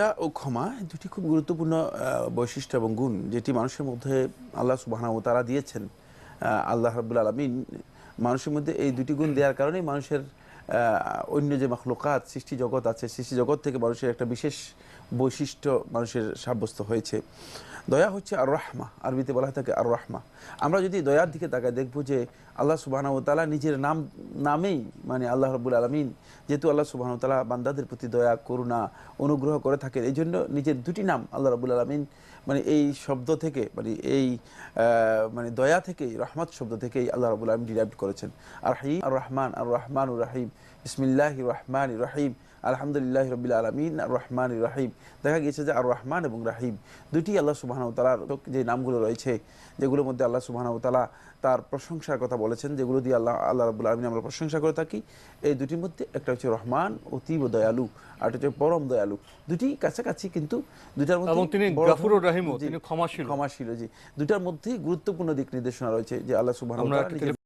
দয়া ও ক্ষমা দুটি খুব গুরুত্বপূর্ণ বৈশিষ্ট্য এবং গুণ যেটি মানুষের মধ্যে আল্লাহ সুবাহ তারা দিয়েছেন। আল্লাহ রাবুল আলমিন মানুষের মধ্যে এই দুটি গুণ দেওয়ার কারণেই মানুষের অন্য যে মখলুকাত, সৃষ্টি জগৎ আছে, সৃষ্টি জগৎ থেকে মানুষের একটা বিশেষ বৈশিষ্ট্য মানুষের সাব্যস্ত হয়েছে। দয়া হচ্ছে আর রহমা আরবিতে বলা থাকে আর রহমা আমরা যদি দয়ার দিকে তাকায় দেখব যে আল্লাহ সুবাহ তালা নিজের নাম, নামেই মানে আল্লাহ রবুল আলমিন যেহেতু আল্লাহ সুবাহ তালা বান্দাদের প্রতি দয়া, করুণা অনুগ্রহ করে থাকেন এই জন্য নিজের দুটি নাম আল্লাহ রবুল আলমিন মানে এই শব্দ থেকে মানে এই মানে দয়া থেকেই, রহমত শব্দ থেকেই আল্লাহ রবুল আলমিন ডিরাইভ করেছেন। আর হিম আর রহমান আর রহমান রাহিম। ইসমিল্লাহ রহমান রহিম। আলহামদুলিল্লাহ রবিল আলমিন। আর রহমান রাহিম। দেখা গিয়েছে যে আর রহমান এবং রাহিম দুটি আল্লাহ সুবাহ তালার যে নামগুলো রয়েছে যেগুলোর মধ্যে আল্লাহ সুবাহ তালা তার প্রশংসার কথা বলেছেন যেগুলো দিয়ে আল্লাহ আল্লাহ রবুল আলমিন আমরা প্রশংসা করে থাকি এই দুটির মধ্যে একটা হচ্ছে রহমান অতীব দয়ালু আর একটা হচ্ছে পরম দয়ালু দুটি কাছাকাছি কিন্তু দুটার মধ্যে তিনি ক্ষমাশীল। ক্ষমাশীল জি দুটার মধ্যেই গুরুত্বপূর্ণ দিক নির্দেশনা রয়েছে যে আল্লাহ সুবাহ